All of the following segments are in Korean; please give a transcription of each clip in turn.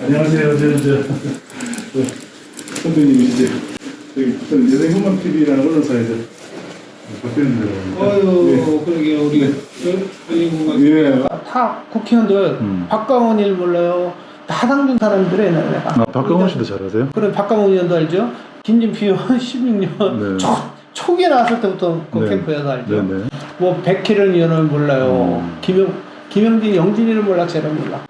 예. 안녕하세요. 저는 저, 저 선배님이시죠. 저기 저는 여성훈만 TV라는 언론사에서 박대현입니다. 어유 그러게 우리 열린공간 예. 다 국회의원들 음. 박강원일 몰라요. 다 당준 사람들의 내가. 아, 박강원 씨도 잘하세요? 그래 박강원 의원도 알죠. 김진표 의원 16년 네. 초 초기에 나왔을 때부터 그 네. 캠프에서 알죠. 네네. 뭐 백혜련 의원을 몰라요. 음. 김영 김영진 영진이를 몰라 쟤를 몰라.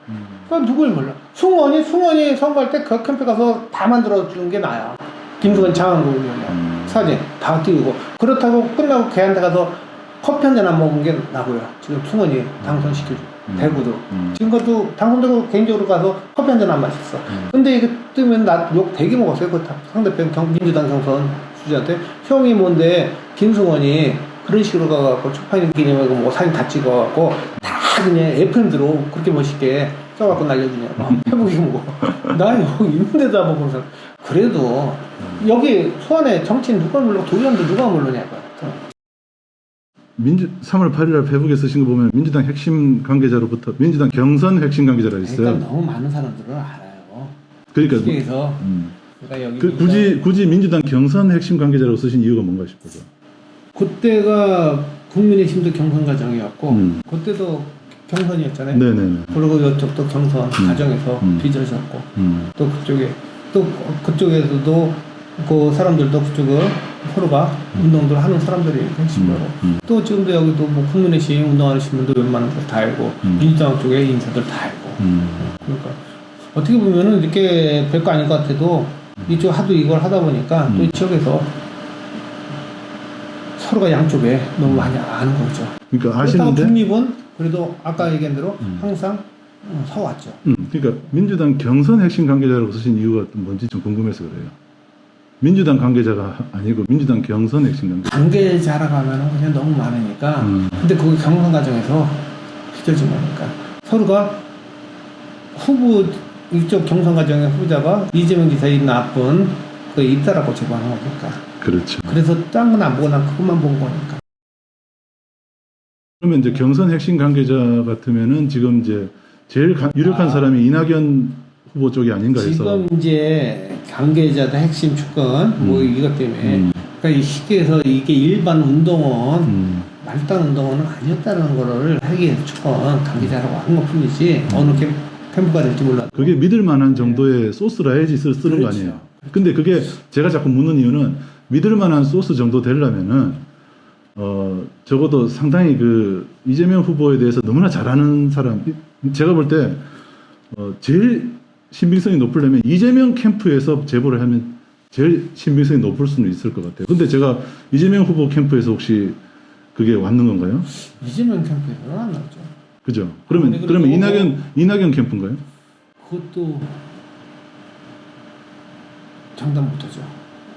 누굴 몰라. 승원이 승원이 선거할 때 그 캠프 가서 다 만들어 주는 게 나야. 김승원 장한국 의원이야. 음. 사진 다 띄우고 그렇다고 끝나고 걔한테 가서 커피 한 잔 안 먹은 게 나고요. 지금 승원이 당선시켜줘. 음. 대구도. 음. 지금 것도 당선되고 개인적으로 가서 커피 한 잔 안 마셨어. 음. 근데 이거 뜨면 나 욕 되게 먹었어요. 그 다- 상대편 경, 민주당 경선 주자한테 형이 뭔데 김승원이 그런 식으로 가갖고 초파인 기념하고 뭐 사진 다 찍어갖고 다 그냥 FM대로 그렇게 멋있게 써갖고 날려주냐고 해보기 뭐고 나 여기 있는데도 안 먹는 사람 그래도 여기 소환에 정치인 누가 모르고 도의원도 누가 모르냐고 민주 3월 8일 날 페북에 쓰신 거 보면 민주당 핵심 관계자로부터 민주당 경선 핵심 관계자가 있어요. 그러니까 너무 많은 사람들은 알아요 그러니까 뭐- 시계에서 음. 그 굳이 굳이 민주당 경선 핵심 관계자라고 쓰신 이유가 뭔가 싶어서. 그때가 국민의힘도 경선 과정이었고 음. 그때도 경선이었잖아요. 네네네. 그리고 이쪽도 경선 과정에서 음. 빚어졌고 음. 또 그쪽에 또 그쪽에서도 그 사람들도 그쪽은 서로가 운동들 하는 사람들이 핵심으로 음. 음. 또 지금도 여기도 뭐 국민의힘 운동하시는 분들 웬만한 걸다 알고 음. 민주당 쪽에 인사들 다 알고 음. 그러니까 어떻게 보면은 이렇게 별거 아닐 것 같아도 이쪽 하도 이걸 하다 보니까 또 음. 이 지역에서 서로가 양쪽에 너무 많이 아는 거죠. 그러니까 아시는데 중립은 그래도 아까 얘기한 대로 음. 항상 어, 서왔죠. 음, 그러니까 민주당 경선 핵심 관계자라고 쓰신 이유가 또 뭔지 좀 궁금해서 그래요. 민주당 관계자가 아니고 민주당 경선 핵심 관계자. 관계자라고 하면 그냥 너무 많으니까 음. 근데 그 경선 과정에서 거니까 서로가 후보 이쪽 경선 과정의 후보자가 이재명 지사의 나쁜 그 있다라고 제보하는 거니까 그렇죠. 그래서 딴 건안난 그것만 본 거니까 그러면 이제 경선 핵심 관계자 같으면은 지금 이제 제일 가- 유력한 아. 사람이 이낙연 후보 쪽이 아닌가 해서. 지금 이제 관계자들 핵심 축은 뭐 음. 이것 때문에 음. 그러니까 이 시기에서 이게 일반 운동원 음. 말단 운동원은 아니었다는 거를 하기 축은 관계자라고 하는 것 뿐이지 음. 어느 캠, 캠프가 될지 몰라 그게 믿을 만한 정도의 소스라 해야지 쓰, 쓰는 거 그렇죠. 아니에요. 근데 그게 제가 자꾸 묻는 이유는 믿을 만한 소스 정도 되려면은 어 적어도 상당히 그 이재명 후보에 대해서 너무나 잘하는 사람 이- 제가 볼 때 어, 제일 신빙성이 높으려면 이재명 캠프에서 제보를 하면 제일 신빙성이 높을 수는 있을 것 같아요. 근데 제가 이재명 후보 캠프에서 혹시 그게 왔는 건가요? 이재명 캠프에서는 안 나오죠 그죠? 그러면 그러면 뭐- 이낙연 이낙연 캠프인가요? 그것도 장담 못하죠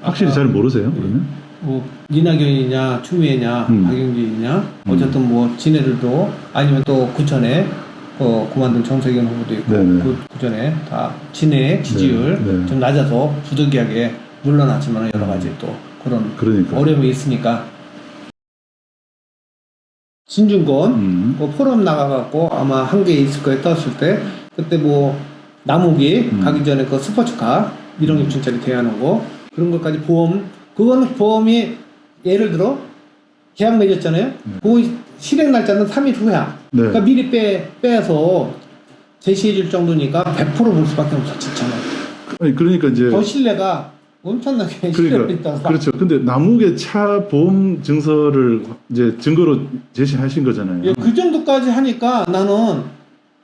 확실히 잘 모르세요? 그러면? 뭐 이낙연이냐 추미애냐 음. 박영진이냐 어쨌든 뭐 지네들도 아니면 또 구천에 그 그만둔 정세균 후보도 있고 네네. 그 구전에 다 진해 지지율 네, 네. 좀 낮아서 부득이하게 물러났지만 여러 가지 또 그런 그러니까. 어려움이 있으니까 진중권 음. 뭐 포럼 나가갖고 아마 한 개 있을 거에 떴을 때 그때 뭐 나무기 음. 가기 전에 그 스포츠카 1억 6천짜리 대하는 거 그런 것까지 보험 그거는 보험이 예를 들어 계약 맺었잖아요 그 실행 날짜는 3일 후야 네. 그러니까 미리 빼 빼서 제시해 줄 정도니까 100%볼 수밖에 없어 진짜는 아니 그러니까 이제 더 신뢰가 엄청나게 그러니까 그렇죠. 근데 남욱의 차 보험 증서를 이제 증거로 제시하신 거잖아요. 예, 그 정도까지 하니까 나는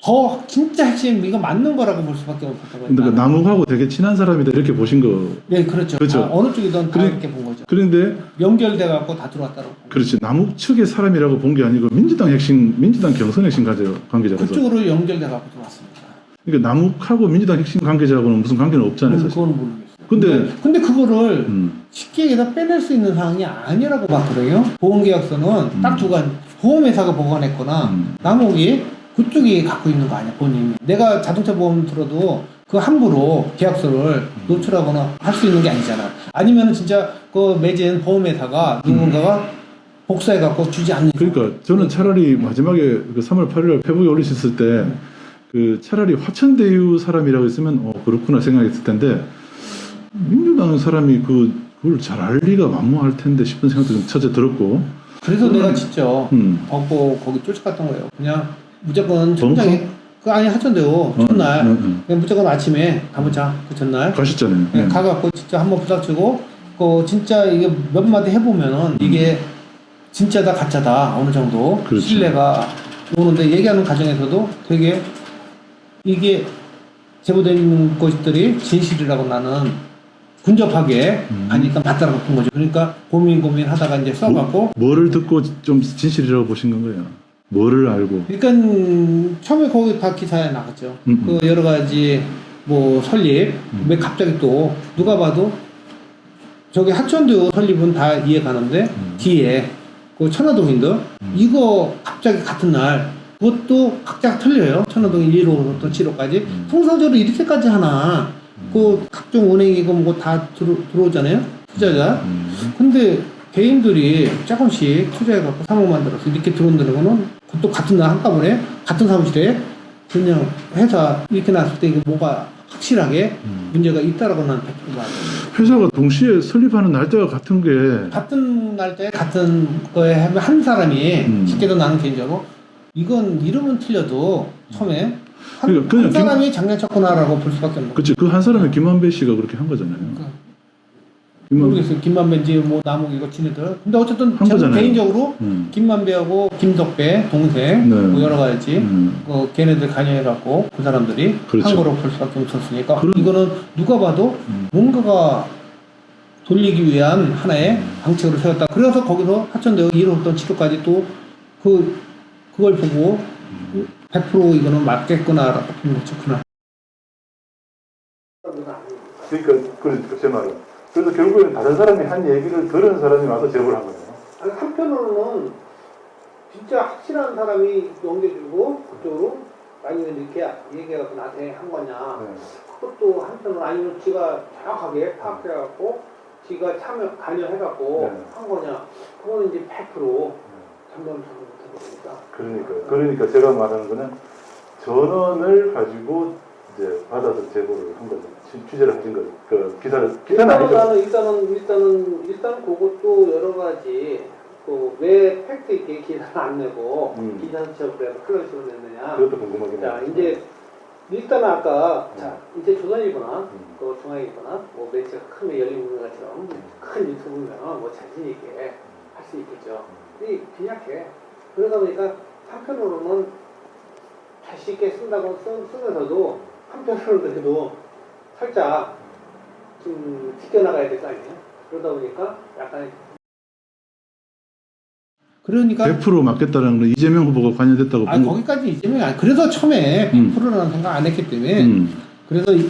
더 진짜 핵심 이거 맞는 거라고 볼 수밖에 없었다고. 근데 그 남욱하고 되게 친한 사람이다 이렇게 보신 거. 네, 그렇죠. 그렇죠. 다 어느 쪽이든 다 그래- 이렇게 본 거죠. 그런데 연결돼 갖고 다 들어왔다고. 그렇지 남욱 측의 사람이라고 본 게 아니고 민주당 핵심 민주당 경선 핵심 관계- 관계자라서. 그쪽으로 연결돼 갖고 들어왔습니다. 그러니까 남욱하고 민주당 핵심 관계자하고는 무슨 관계는 없잖아요, 사실. 그건 모르겠어요. 근데- 근데 그거를 음. 쉽게 얘기해서 빼낼 수 있는 상황이 아니라고 봤거든요. 보험계약서는 딱 음. 두 가지. 보험회사가 보관했거나 음. 남욱이 그쪽이 갖고 있는 거 아니야 본인이. 내가 자동차 보험 들어도 그 함부로 계약서를 음. 노출하거나 할 수 있는 게 아니잖아. 아니면은 진짜 그 매진 보험회사가 누군가가 복사해 갖고 주지 않는. 그러니까 저는 차라리 마지막에 그 3월 8일 페북에 올리셨을 때 그 차라리 화천대유 사람이라고 했으면 어 그렇구나 생각했을 텐데 민주당 사람이 그 그걸 잘 알 리가 만무할 텐데 싶은 생각도 좀 첫째 들었고 그래서 음. 내가 진짜 음. 벗고 거기 쫓아갔던 거예요. 그냥 무조건 천장에 그 아니 하천대요 어, 첫날 어, 어. 그냥 무조건 아침에 가보자 그 전날 가셨잖아요. 네, 네. 가갖고 진짜 한번 부닥치고 그 진짜 이게 몇 마디 해보면은 이게 진짜다 가짜다 어느 정도 그렇죠. 신뢰가 오는데 얘기하는 과정에서도 되게 이게 제보된 것들이 진실이라고 나는 근접하게 음. 하니까 맞다라고 본 거죠. 그러니까 고민 고민 하다가 이제 써갖고 뭐를 듣고 좀 진실이라고 보신 건가요? 뭐를 알고? 그러니까 처음에 거기 다 기사에 나갔죠. 음, 그 여러 가지 뭐 설립 음. 왜 갑자기 또 누가 봐도 저기 하천도 설립은 다 이해 가는데 음. 뒤에 그 천화동인들 음. 이거 갑자기 같은 날 그것도 각자 틀려요. 천화동 1호부터 7호까지 음. 통상적으로 이렇게까지 하나 그 각종 은행이고 뭐고 다 들어, 들어오잖아요. 투자자. 음. 근데 개인들이 조금씩 투자해갖고 사목 만들어서 이렇게 들어온다는 거는 그것도 같은 날 한꺼번에 같은 사무실에 그냥 회사 이렇게 났을 때 이게 뭐가 확실하게 음. 문제가 있다라고 나는 100% 봐요. 회사가 동시에 설립하는 날짜가 같은 게 같은 날짜에 같은 거에 하면 한 사람이 음. 쉽게도 나는 개인적으로 이건 이름은 틀려도 처음에 한, 그러니까 그냥 한 김- 사람이 장난쳤구나라고 볼 수밖에 없는 거예요. 그치 그 한 사람이 김한배 씨가 그렇게 한 거잖아요. 김한 모르겠어요. 김만배인지 뭐 나무 이거 지네들. 근데 어쨌든 한 저는 거잖아요. 개인적으로 음. 김만배하고 김덕배 동생 네. 뭐 여러 가지 음. 그 걔네들 관여해갖고 그 사람들이 그렇죠. 한 거로 볼 수밖에 없었으니까 그런- 이거는 누가 봐도 음. 뭔가가 돌리기 위한 하나의 음. 방책으로 세웠다. 그래서 거기서 하천대교 1호부터 7호까지 또 그 그걸 보고 음. 100% 이거는 맞겠구나라고 본 거죠. 그날. 그러니까 그러니까 제 말은 그래서 결국에는 다른 사람이 한 얘기를 들은 사람이 와서 제보를 한 거예요. 아니, 한편으로는 진짜 확실한 사람이 넘겨주고 그쪽으로 아니면 이렇게 얘기해갖고 나한테 한 거냐 네. 그것도 한편으로 아니면 지가 정확하게 파악해갖고 지가 참여 관여해갖고 네. 한 거냐 그거는 이제 100% 전범 전범 거니까 그러니까 그러니까 제가 말하는 거는 전원을 가지고 이제 받아서 제보를 한 거죠. 취- 취재를 하신 거죠. 그 기사를 기사는 일단은 아니죠. 일단은 일단은 일단 그것도 여러 가지 그 왜 팩트 있게 기사를 안 내고 음. 기사 수첩을 해서 클래식으로 냈느냐 그것도 궁금하긴 자 해요. 이제 일단 아까 음. 자 이제 조선일보나 음. 그 중앙일보나 뭐 매체가 큰 열린문화처럼 큰 유튜브면 뭐 자신 있게 할 수 있겠죠. 근데 빈약해. 그러다 보니까 한편으로는 자신 있게 쓴다고 쓰, 쓰면서도 한편으로는 그래도 살짝 좀 지켜나가야 될 거 아니에요. 그러다 보니까 약간 그러니까 100% 맞겠다라는 건 이재명 후보가 관여됐다고 아 본 거. 거기까지 이재명이 아니 그래서 처음에 음. 100%라는 생각 안 했기 때문에 음. 그래서 이-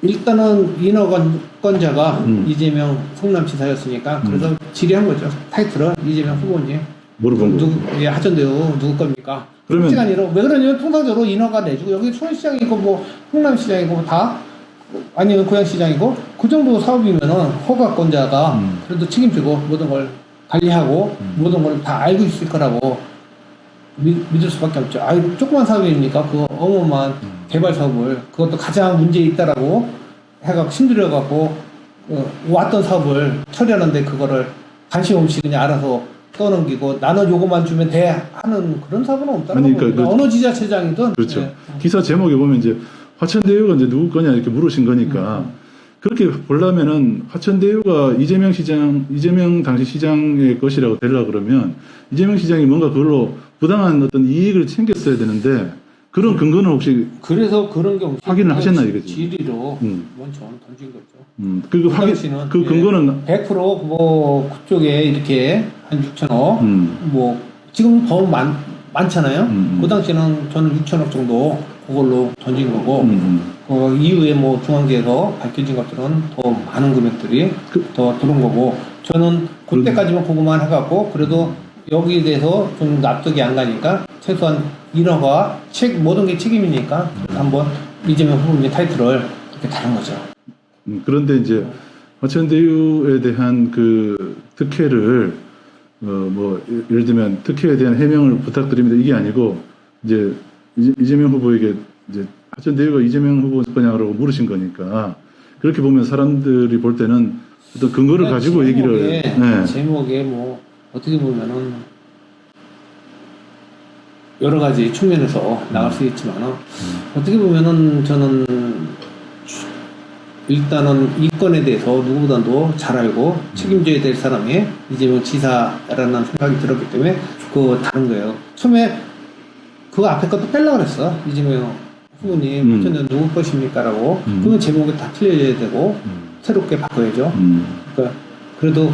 일단은 인허건자가 음. 이재명 성남지사였으니까 그래서 질의한 거죠 타이틀을 이재명 후보님 물어본 거. 누구 예, 하전대요 누구 겁니까? 그러면- 솔직한 인허 왜 그러냐면 통상적으로 인허가 내주고 여기 수원시장이고 뭐 성남시장이고 다 아니면 고양시장이고 그 정도 사업이면은 허가권자가 음. 그래도 책임지고 모든 걸 관리하고 음. 모든 걸 다 알고 있을 거라고 믿, 믿을 수밖에 없죠. 아, 조그만 사업이니까 그 어마어마한 음. 개발 사업을 그것도 가장 문제 있다라고 해갖고 힘들어 갖고 어, 왔던 사업을 처리하는데 그거를 관심 없이 그냥 알아서 떠넘기고 나는 요거만 주면 돼 하는 그런 사업은 없다는 아니. 그러니까 그- 어느 지자체장이든 그렇죠. 네. 기사 제목에 보면 이제 화천대유가 이제 누구 거냐 이렇게 물으신 거니까 음. 그렇게 보려면은 화천대유가 이재명 시장, 이재명 당시 시장의 것이라고 되려 그러면 이재명 시장이 뭔가 그걸로 부당한 어떤 이익을 챙겼어야 되는데 그런 근거는 혹시 그래서 그런 경우 확인을 하셨나 이거지? 지리로 음, 먼저 던진 거죠. 음, 그, 확인, 당시는, 그 예. 근거는 100%뭐 그쪽에 이렇게 한 6천억 음, 뭐 지금 더 많, 많잖아요. 음, 음. 그 당시에는 저는 6천억 정도 그걸로 던진 거고 음, 음. 그 이후에 뭐 중앙지에서 밝혀진 것들은 더 많은 금액들이 그- 더 들어온 거고 저는 그때까지만 그거만 해갖고 그래도 여기에 대해서 좀 납득이 안 가니까 최소한 인허가 책 모든 게 책임이니까 한번 이재명 후보님 타이틀을 이렇게 다른 거죠. 음, 그런데 이제 화천대유에 대한 그 특혜를 어 뭐 예를 들면 특혜에 대한 해명을 부탁드립니다 이게 아니고 이제 이재- 이재명 후보에게 이제 하천 대유가 이재명 후보 거냐라고 물으신 거니까 그렇게 보면 사람들이 볼 때는 어떤 근거를 그러니까 가지고 얘기를 제목에, 네. 제목에 뭐 어떻게 보면은 여러 가지 측면에서 나갈 수 있지만 은 어떻게 보면은 저는 일단은 이 건에 대해서 누구보다도 잘 알고 책임져야 될 사람이 이재명 지사라는 생각이 들었기 때문에 그거 다른 거예요. 처음에 그 앞에 것도 뺄라 그랬어. 이재명 후보님 음. 어쩌면 누구 것입니까 라고 음. 그러면 제목이 다 틀려야 되고 음. 새롭게 바꿔야죠. 음. 그러니까 그래도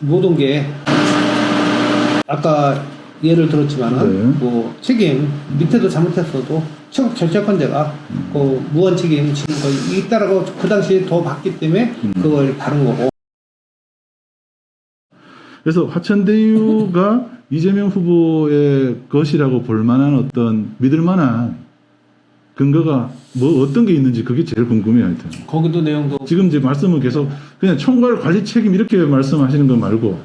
모든 게 아까 예를 들었지만은 네. 뭐 책임 밑에도 잘못했어도 최고 결정권자가 음. 그 무한 책임 지금 거 있다라고 그 당시에 더 봤기 때문에 음. 그걸 다른 거고 그래서 화천대유가 이재명 후보의 것이라고 볼 만한 어떤 믿을 만한 근거가 뭐 어떤 게 있는지 그게 제일 궁금해요, 하여튼. 거기도 내용도 지금 이제 말씀은 계속 그냥 총괄 관리 책임 이렇게 말씀하시는 거 말고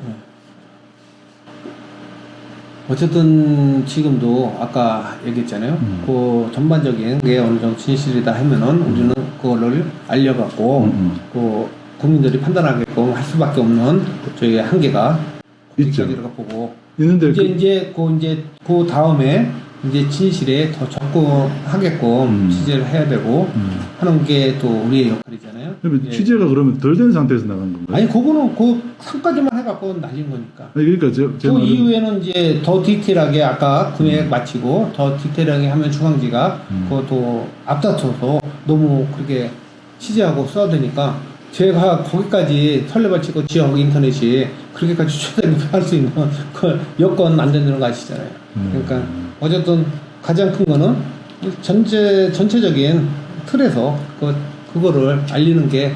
어쨌든 지금도 아까 얘기했잖아요. 음. 그 전반적인 게 어느 정도 진실이다 하면은 우리는 그거를 알려갖고 음, 음. 그 국민들이 판단하게끔 할 수밖에 없는 저희 한계가 있죠. 보고 있는데 이제 그, 이제 그 이제 그 다음에 이제 진실에 더 접근하게끔 음. 취재를 해야 되고 음. 하는 게 또 우리의 역할이잖아요. 그러면 예. 취재가 그러면 덜 된 상태에서 나간 건가요? 아니 그거는 그 상까지만 해갖고 날린 거니까. 아니, 그러니까 제, 제 그 말은 이후에는 이제 더 디테일하게 아까 금액 마치고 더 디테일하게 하면 중앙지가 음. 그것도 앞다퉈서 너무 그렇게 취재하고 써야 되니까 제가 거기까지 설레발치고 지역 인터넷이 그렇게까지 최대한 할수 있는 그 여건 안 되는 거 아시잖아요. 음. 그러니까 어쨌든 가장 큰 거는 전체 전체적인 틀에서 그 그거를 알리는 게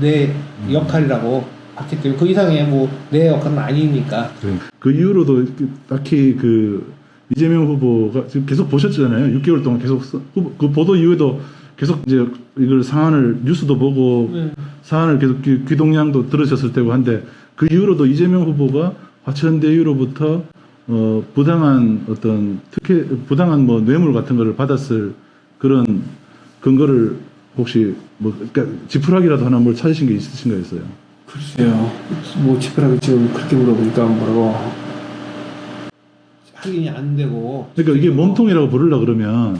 내 역할이라고 봤기 때문에 그 이상의 뭐 내 역할은 아니니까 네. 그 이후로도 딱히 그 이재명 후보가 지금 계속 보셨잖아요. 6개월 동안 계속 후보- 그 보도 이후에도 계속 이제 이걸 사안을 뉴스도 보고 네. 사안을 계속 귀, 귀동량도 들으셨을 테고 한데 그 이후로도 이재명 후보가 화천대유로부터 어 부당한 어떤 특혜 부당한 뭐 뇌물 같은 거를 받았을 그런 근거를 혹시 뭐 그러니까 지푸라기라도 하나 뭘 찾으신 게 있으신가 했어요. 글쎄요 뭐 지푸라기 지금 그렇게 물어보니까 뭐라고 확인이 안 되고 그러니까 이게 몸통이라고 부르려 그러면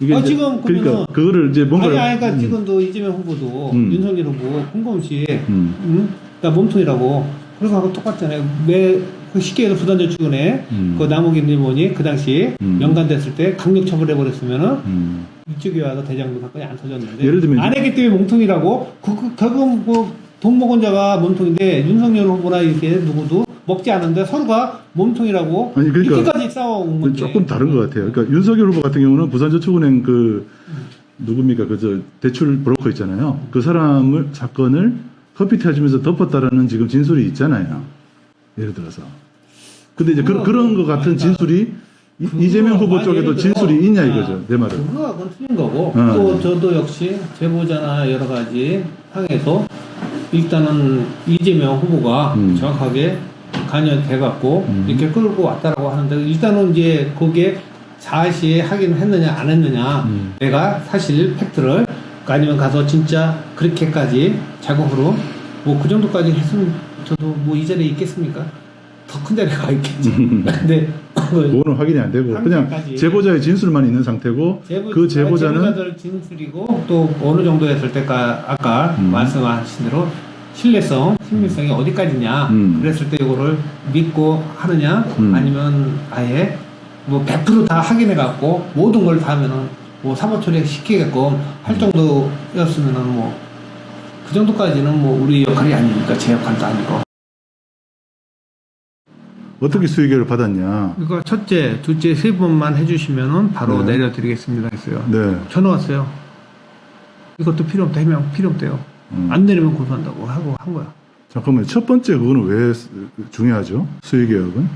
이게 아, 지금 그러니까 그거를 이제 뭔가 아니 아니 그러니까 지금도 이재명 후보도 음. 윤석열 후보 꼼꼼시 음. 음? 그러니까 몸통이라고 그래서 하고 똑같잖아요 매그 시기에도 부산저축은에 음. 그 남욱인 일본이 그 당시 음. 연관됐을 때 강력 처벌해버렸으면은 음. 이쪽에 와서 대장동 사건이 안 터졌는데 예를 들면 안 했기 때문에 몸통이라고 그, 그, 결국은 뭐돈 먹은 자가 몸통인데 윤석열 후보나 이렇게 누구도 먹지 않은데 서로가 몸통이라고 아니, 그러니까 이렇게까지 싸워온 그 건데 조금 다른 것 같아요. 그러니까 윤석열 후보 같은 경우는 부산저축은행 그 누굽니까 그 저 대출 브로커 있잖아요. 그 사람을 사건을 커피 타주면서 덮었다라는 지금 진술이 있잖아요. 예를 들어서. 근데 이제 그, 그런 것 같은 진술이 이- 그거- 이재명 후보 아니, 쪽에도 예를 들어- 진술이 있냐 아, 이거죠. 내 말은. 그거하고는 틀린 거고 어. 또 저도 역시 제보자나 여러 가지 항에서 일단은 이재명 후보가 음. 정확하게 관여돼 갖고 음. 이렇게 끌고 왔다라고 하는데 일단은 이제 거기에 사실 확인을 했느냐 안 했느냐 음. 내가 사실 팩트를 아니면 가서 진짜 그렇게까지 작업으로 뭐 그 정도까지 했으면 저도 뭐 이 자리에 있겠습니까? 더 큰 자리에 가 있겠지. 근데 그거는 확인이 안 되고 그냥. 제보자의 진술만 있는 상태고 제보, 그 제보자는 제보자들 진술이고 또 어느 정도 했을 때까 아까 음. 말씀하신 대로 신뢰성, 신빙성이 어디까지냐 음. 그랬을 때 이거를 믿고 하느냐 음. 아니면 아예 뭐 100%다 확인해 갖고 모든 걸 다 하면은 뭐 사법 처리 시키게끔 음. 할 정도였으면은 뭐 그 정도까지는 뭐 우리 역할이 아니니까 제 역할도 아니고 어떻게 수익을 받았냐. 그러니까 첫째, 둘째 세 번만 해주시면은 바로 네. 내려드리겠습니다 했어요. 네. 전화 왔어요. 이것도 필요 없다 해명 필요 없대요. 음. 안 내리면 고소한다고 하고 한 거야. 잠깐만요. 첫 번째 그거는 왜 스- 중요하죠? 수익개혁은?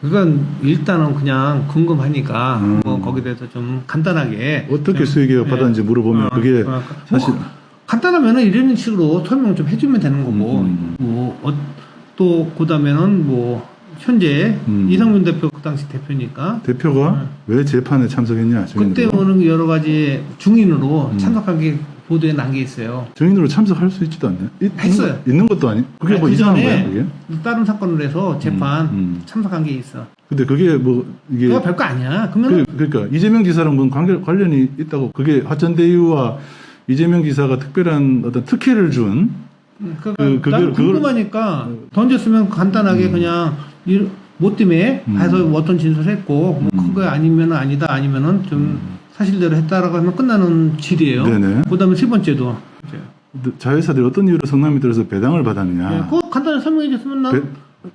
그러니까 일단은 그냥 궁금하니까 음. 뭐 거기에 대해서 좀 간단하게 어떻게 좀, 수익개혁 예. 받았는지 물어보면 어, 그게 어, 사실 뭐 간단하면은 이런 식으로 설명 좀 해주면 되는 거고 음, 뭐 어, 또 그 다음에는 뭐 현재 음. 이상민 대표 그 당시 대표니까 대표가 왜 재판에 참석했냐? 그때. 오는 여러 가지 중인으로 음. 참석한 게 보도에 난 게 있어요. 증인으로 참석할 수 있지도 않네. 있- 했어요. 있는 것도 아니. 그게 아니, 뭐 그 이상한 거야, 그게? 다른 사건을 해서 재판 음. 참석한 게 있어. 근데 그게 뭐 이게 그거 별거 아니야. 그러면 그, 그러니까 이재명 지사랑 뭔 관계 관련이 있다고 그게 화천대유와 이재명 지사가 특별한 어떤 특혜를 준 그, 그- 그걸- 난 그걸- 궁금하니까 던졌으면 간단하게 음. 그냥 일- 뭐 때문에 음. 해서 어떤 진술했고 음. 뭐 그거 아니면 아니다 아니면은 좀 사실대로 했다라고 하면 끝나는 질이에요. 네네. 그다음에 세 번째도 이제 자회사들이 어떤 이유로 성남이 들어서 배당을 받았느냐. 예, 그거 간단히 설명해 줬으면 난 배,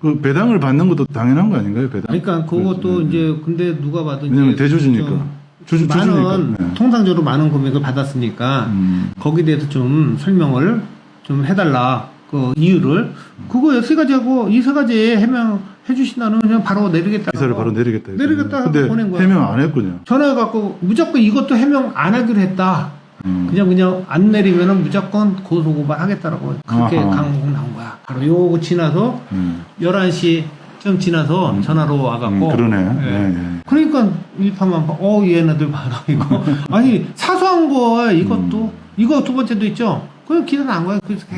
그 배당을 받는 것도 당연한 거 아닌가요? 배당. 그러니까 그것도 그렇죠. 이제 근데 누가 봐도 왜냐면 대주주니까. 좀 주주 많은. 네. 통상적으로 많은 금액을 받았으니까 음. 거기에 대해서 좀 설명을 좀 해달라 그 이유를 그거 세 가지하고 이 세 가지 해명 해 주신다면 그냥 바로 내리겠다. 기사를 바로 내리겠다. 내리겠다 하고 보낸 거야. 해명 안 했군요. 전화해 갖고 무조건 이것도 해명 안 하기로 했다. 음. 그냥 그냥 안 내리면은 무조건 고소 고발하겠다라고 그렇게 아하. 강공 나온 거야. 바로 요거 지나서 음. 11시 쯤 지나서 음. 전화로 와갖고 음, 그러네. 예. 예, 예. 그러니까 일파만 어 얘네들 봐라 이거 아니 사소한 거 이것도 음. 이거 두 번째도 있죠 그냥 기사 난 거야 그래서 그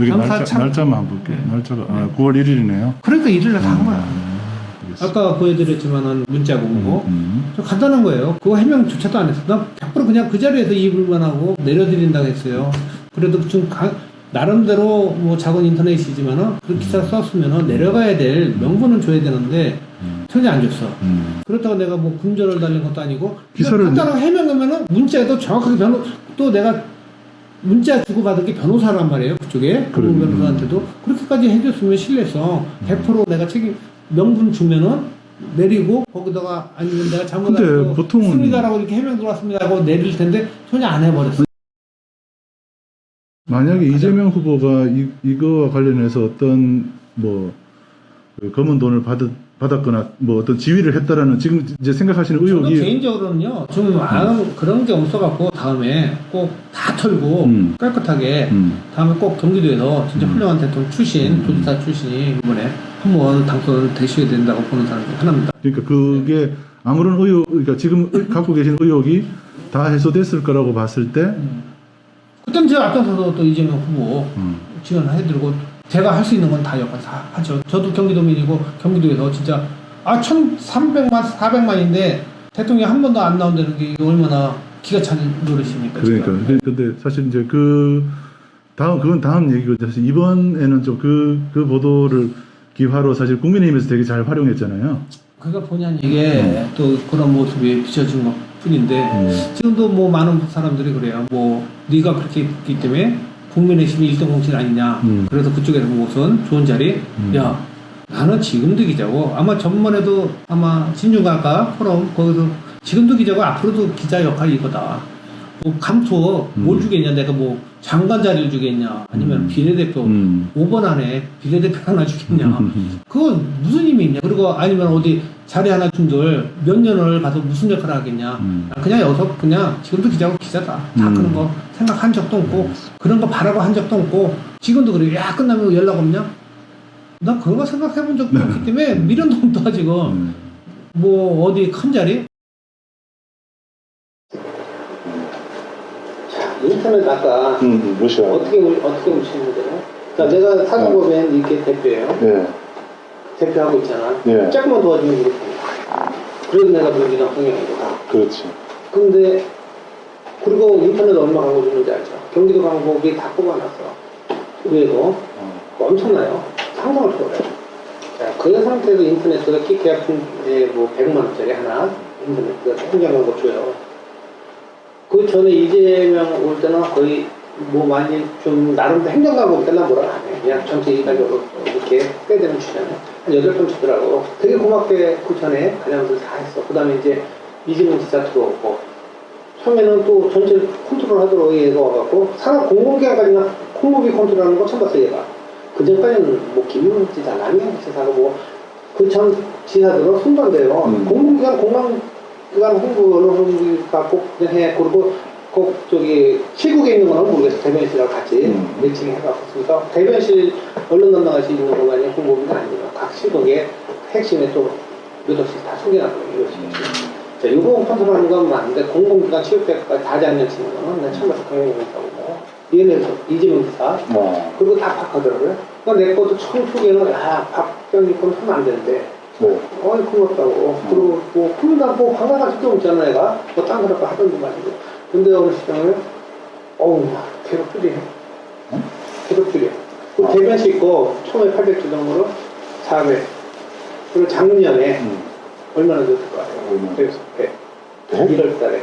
여기 경사 날짜, 참 날짜만 한번 볼게요. 네. 날짜가 아, 9월 1일이네요. 그러니까 일을 거야 음, 알겠습니다. 아까 보여드렸지만은 문자고 뭐고 음. 좀 간단한 거예요 그거 해명조차도 안 했어 나100% 그냥 그 자리에서 입을만 하고 내려드린다고 했어요 그래도 좀 가- 나름대로 뭐 작은 인터넷이지만은 그 기사 썼으면은 내려가야 될 명분은 줘야 되는데 음. 전혀 안 줬어. 음. 그렇다고 내가 뭐 금전을 달린 것도 아니고 기사를 간단하게 해명하면은 문자에도 정확하게 변호 또 내가 문자 주고 받은 게 변호사란 말이에요 그쪽에. 그. 변호사한테도. 그렇게까지 해줬으면 신뢰성 100% 내가 책임 명분 주면은 내리고 거기다가 아니면 내가 잘못하고 보통은- 습니다라고 이렇게 해명 들어왔습니다 하고 내릴 텐데 전혀 안 해버렸어 만약에 이재명 후보가 이, 이거와 관련해서 어떤 뭐그 검은 돈을 받, 받았거나 뭐 어떤 지위를 했다라는 지금 이제 생각하시는 의혹이 개인적으로는요 좀 마음 그런 게 없어갖고 다음에 꼭 다 털고 음. 깨끗하게 음. 다음에 꼭 경기도에서 진짜 음. 훌륭한 대통령 출신, 음. 도지사 출신이 이번에 한번 당선을 되셔야 된다고 보는 사람 중 하나입니다. 그러니까 그게 아무런 의혹 그러니까 지금 의- 갖고 계신 의혹이 다 해소됐을 거라고 봤을 때그 때는 제가 앞장서서 또 이재명 후보 음. 지원을 해드리고 제가 할 수 있는 건 다 역할 다 하죠. 저도 경기도민이고 경기도에서 진짜 아 1,300만, 400만인데 대통령이 한 번도 안 나온다는 게 얼마나 기가 찬 노릇입니까? 그러니까 지금. 근데- 사실 이제 그 다음 그건 다음 얘기고 사실 이번에는 좀그그 보도를 기화로 사실 국민의힘에서 되게 잘 활용했잖아요. 그러니까 본의 아니게 또 그런 모습이 비춰진 것 뿐인데 음. 지금도 뭐 많은 사람들이 그래요. 뭐 네가 그렇게 했기 때문에 국민의힘이 1등 공신 아니냐. 음. 그래서 그쪽에서 무슨 좋은 자리. 음. 야 나는 지금도 기자고 아마 전번에도 아마 신중가가 포럼 거기서 지금도 기자고 앞으로도 기자 역할이 이거다. 뭐 감투 뭘 음. 주겠냐 내가 뭐 장관 자리를 주겠냐 아니면 음. 비례대표 음. 5번 안에 비례대표 하나 주겠냐 음. 그건 무슨 의미 있냐 그리고 아니면 어디 자리 하나 준들 몇 년을 가서 무슨 역할을 하겠냐 음. 아, 그냥 여기서 그냥 지금도 기자고 기자다 다 음. 그런 거 생각한 적도 없고 그런 거 바라고 한 적도 없고 지금도 그래 야 끝나면 왜 연락 없냐 나 그런 거 생각해 본 적도 네. 없기 때문에 미련도 없다 지금 음. 뭐 어디 큰 자리 인터넷 아까 음, 무시하. 어떻게 어떻게 묻히는 거예요? 자 내가 사정법엔 이렇게 대표예요 예. 대표하고 있잖아 예. 조금만 도와주면 이렇게 그래도 내가 민주당 성향이거든 그렇지. 근데 그리고 인터넷 얼마 광고 주는지 알죠? 경기도 광고비 다 뽑아놨어. 의외로 어. 엄청나요. 상상을 초월해요. 자, 그 상태에서 인터넷에서 키 계약품 뭐 100만 원짜리 하나 인터넷 그 행정 광고 줘요. 그 전에 이재명 올 때는 거의 뭐 많이 좀 나름 행정 광고 때나 뭐라 안 해. 그냥 전체 이가적으로 이렇게 꽤 되는 주잖아요. 한 여덟 번 주더라고. 되게 고맙게 그 전에 가장들 다 했어. 그 다음에 이제 이재명 지사 들어오고 처음에는 또 전체 컨트롤 하도록 얘가 와갖고 산업 공공기관까지나 콩모비 컨트롤하는 거 처음 봤어 얘가 그 전까지는 뭐 김용 지사, 남영 지사가 뭐그 전 지사들은 손도 안 대요 음. 공공기관 공공 기관 홍보는 홍보가 꼭 그냥 해 그리고 꼭 저기 시국에 있는 거는 모르겠어 대변실하고 같이 음. 매칭 해갖고 있으니까 대변실 언론 담당할 수 있는 공간이 홍보비가 아니에요 각 시국에 핵심에 또몇 억씩 다 숨겨놨거든요. 이것이. 자, 유보금 컨트롤하는 건 맞는데 공공기관 취업대까지 다 잡는 치는 거는 난 처음부터 경영이었다고 뭐. 얘네에서 이재명 기사 어. 그리고 다 바꿔더라고요. 그러니까 내 것도 처음 초기에는 야 박병희 건 하면 안 되는데 네. 어이 고맙다고 그리고 뭐 그러다 뭐 방황할 수도 없잖아 내가 뭐딴 거라고 하던지 말이고 근데 어느 시점에 어우 괴롭들이네 괴롭들이야 그 아. 대변 씻고 처음에 800주 정도로 400 그리고 작년에 음. 얼마나 줬을 것 같아요? 얼마? 그래서 네. 네? 1월 달에